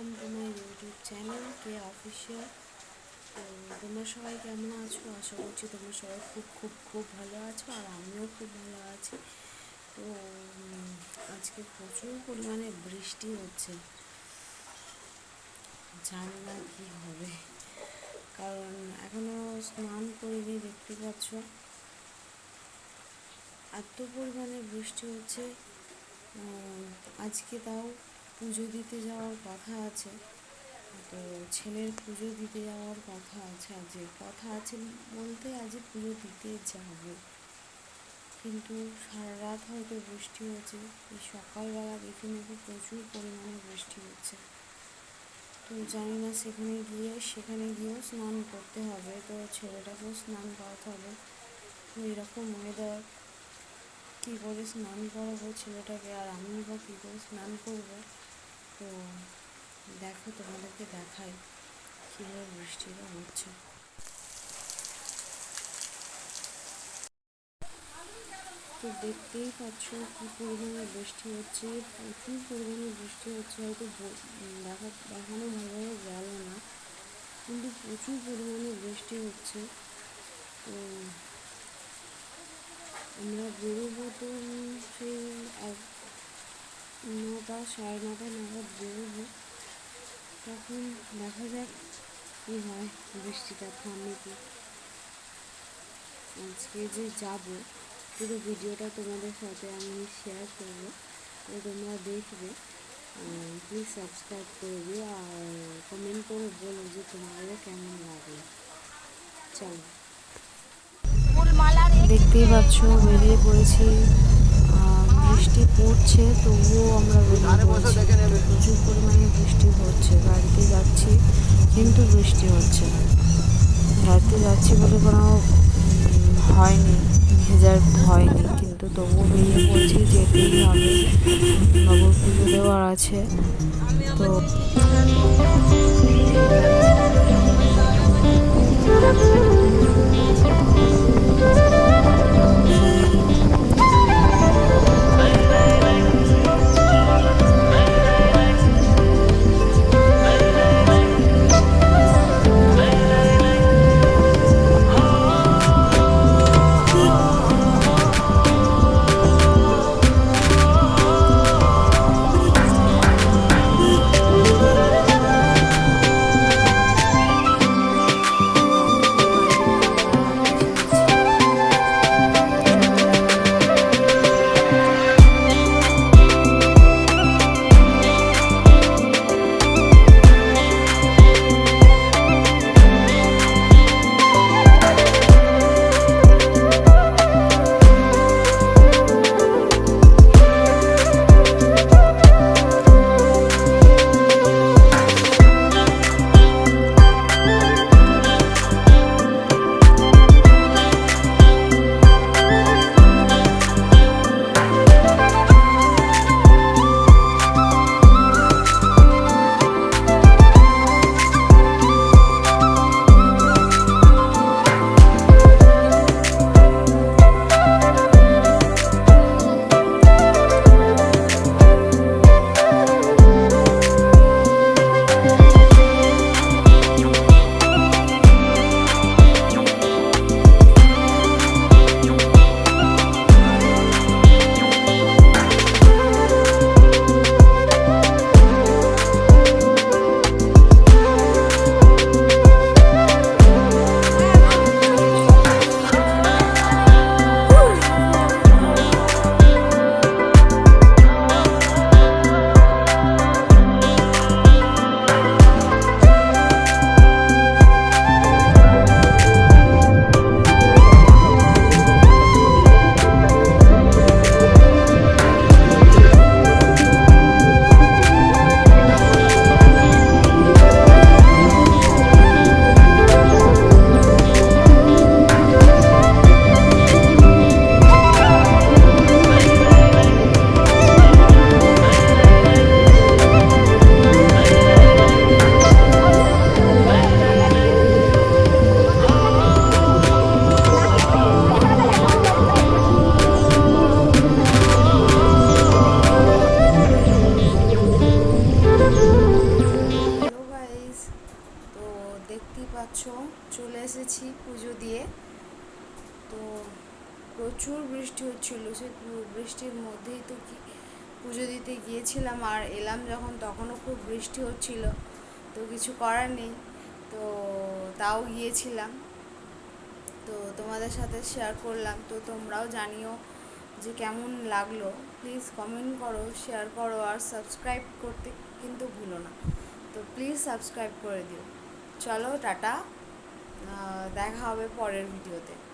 Welcome to my YouTube channel K official তো তোমরা সবাই কেমন আছো? আশা করছি তোমরা সবাই খুব খুব খুব ভালো আছো, আর আমিও খুব ভালো আছি। তো আজকে প্রচুর পরিমাণে বৃষ্টি হচ্ছে। জানি না কী হবে। কারণ এখনও স্নান করিনি, দেখতে পাচ্ছ। এত পরিমাণে বৃষ্টি হচ্ছে। আজকে তাও পুজো দিতে যাওয়ার কথা আছে। তো ছেলের পুজো দিতে যাওয়ার কথা আছে আজকে কথা আছে বলতে আজ পুজো দিতে যাব। কিন্তু সারা রাত হয়তো বৃষ্টি হচ্ছে, এই সকালবেলা দেখে নাকি প্রচুর পরিমাণে বৃষ্টি হচ্ছে। তো জানি না সেখানে গিয়ে, সেখানে গিয়েও স্নান করতে হবে, তো ছেলেটাকেও স্নান করাতে হবে। তো এরকম ওয়েদার কী করে স্নান করাবো ছেলেটাকে, আর আমি বা কী করে স্নান করব? তো দেখো তোমাদেরকে দেখাই, কীভাবে বৃষ্টিটা হচ্ছে। তো দেখতেই পাচ্ছ কী পরিমাণে বৃষ্টি হচ্ছে, প্রচুর পরিমাণে বৃষ্টি হচ্ছে, হয়তো দেখা, দেখানো ভালোভাবে গেল না, কিন্তু প্রচুর পরিমাণে বৃষ্টি হচ্ছে। তো আমরা বেরোবো তো সেই এক নটা সাড়ে নটা নাগাদ বেরোবো। তখন দেখা যাক কী হয় বৃষ্টিটা থামে কি আজকে যে যাব পুরো ভিডিওটা তোমাদের সাথে আমি শেয়ার করব। তো তোমরা দেখবে প্লিজ সাবস্ক্রাইব করে দিও আর কমেন্ট করে বলো যে তোমাদের কেমন লাগল চলো। দেখতেই পাচ্ছ বেরিয়ে পড়েছি। পড়ছে তবুও আমরা পড়েছি প্রচুর পরিমাণে বৃষ্টি হচ্ছে বাড়িতে যাচ্ছি কিন্তু বৃষ্টি হচ্ছে বাড়িতে যাচ্ছি বলে কোনো হয়নি ভেজার হয়নি কিন্তু তবুও বেরিয়ে পড়ছি যেতেই হবে। নগর পুজো দেওয়ার আছে তো তো প্রচুর বৃষ্টি হচ্ছিল। পু- বৃষ্টির মধ্যেই তো কি পুজো দিতে গিয়েছিলাম আর এলাম যখন, তখনও খুব বৃষ্টি হচ্ছিল। তো কিছু করার নেই, তো তাও গিয়েছিলাম। তো তোমাদের সাথে শেয়ার করলাম। তো তোমরাও জানিও যে কেমন লাগল। প্লিজ কমেন্ট করো শেয়ার করো আর সাবস্ক্রাইব করতে কিন্তু ভুলো না। তো প্লিজ সাবস্ক্রাইব করে দিও। চলো, টাটা। দেখা হবে পরের ভিডিওতে